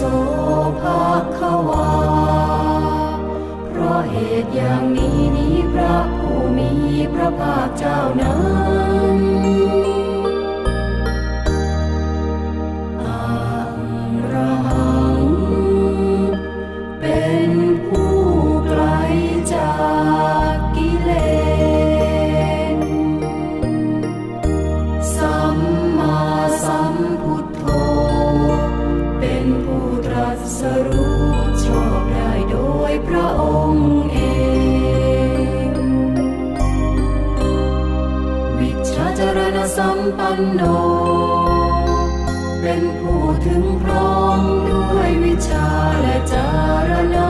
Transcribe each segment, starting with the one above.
โสภาควา เพราะเหตุอย่างนี้นี้พระผู้มีพระภาคเจ้านั้น ปันโน เป็นผู้ถึงพร้อมด้วยวิชาและจารณา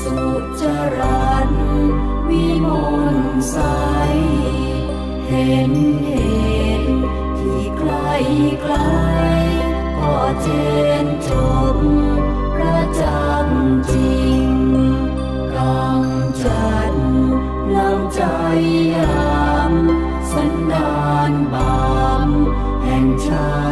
สุจรันวิมลใส เห็นเห็นที่ไกลไกลก็เจนจบประจักจริงกำจัดน้ำใจยาม สันดานบามแห่งชา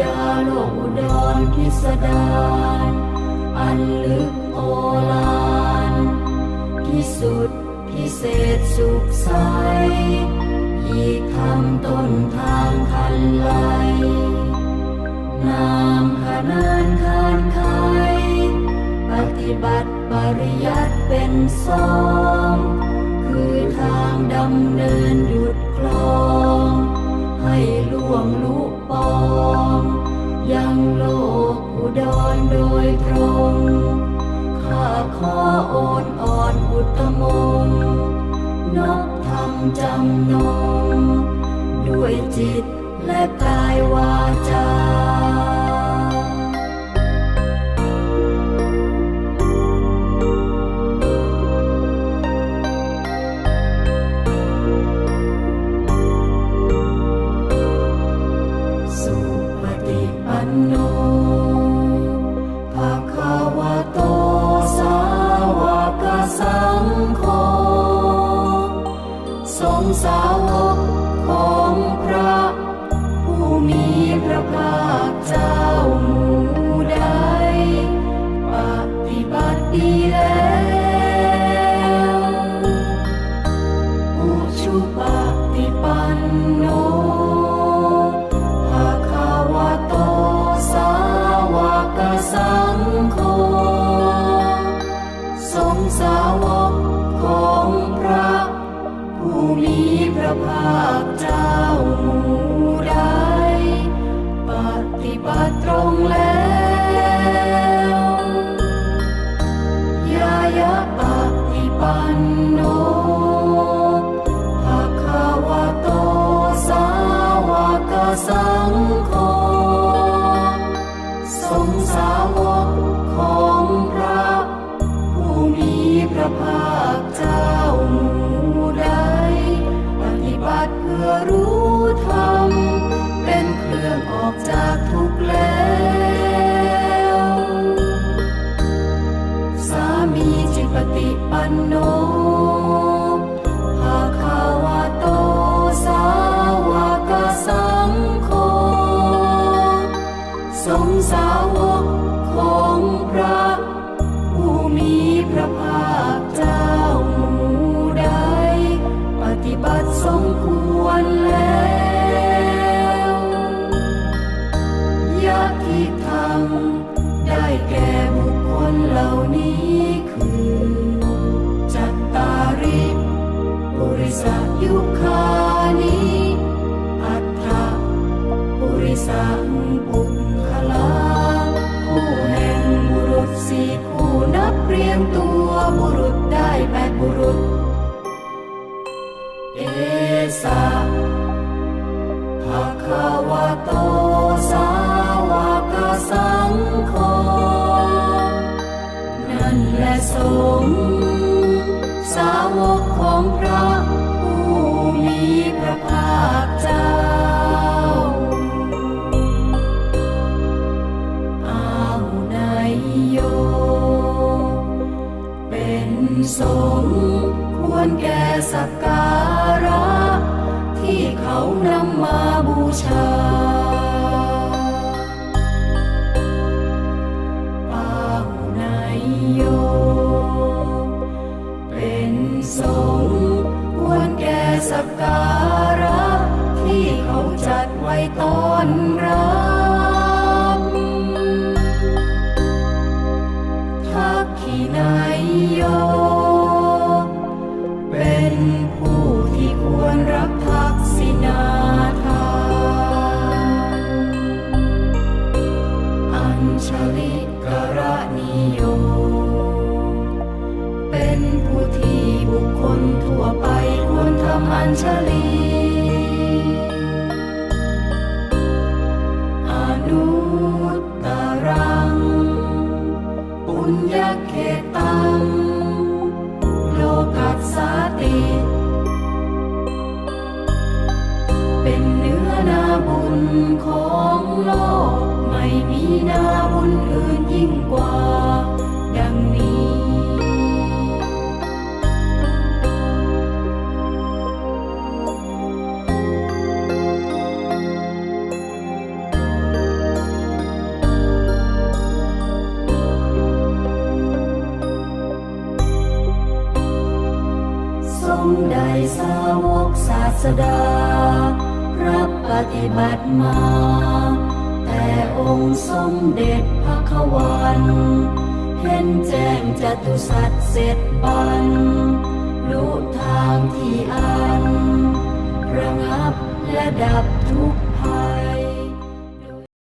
ยาโลกอนพิสดารอันลึกโอฬานที่สุดพิเศษสุขใสอีกคำต้นทางคันไลนามขนานคานไขปฏิบัติปริยัติเป็นสองคือทางดำเนินดุดคลอง ให้ล่วงลุ องยังโลกอุดรโดยตรง ข้าขอโอนอ่อนอุตมงนบธรรมจำนง ด้วยจิตและกายวาจา สงสาวกของพระ ผู้มีพระภาคเจ้าหมู่ใดปฏิบัติดี สักการะ ที่เขานำมาบูชา ป่าหนโย เป็นสงควรแก่สักการะ ที่เขาจัดไว้ตอนรา ชลิกระนิโย เป็นผู้ที่บุคคลทั่วไปควรทำอัญชลีอนุตตรัง ปุญญเขตัง โลกัสสติ เป็นเนื้อนาบุญของโลก ไม่มีนาบุญอื่นยิ่งกว่า ตุสัตว์เสร็จปัน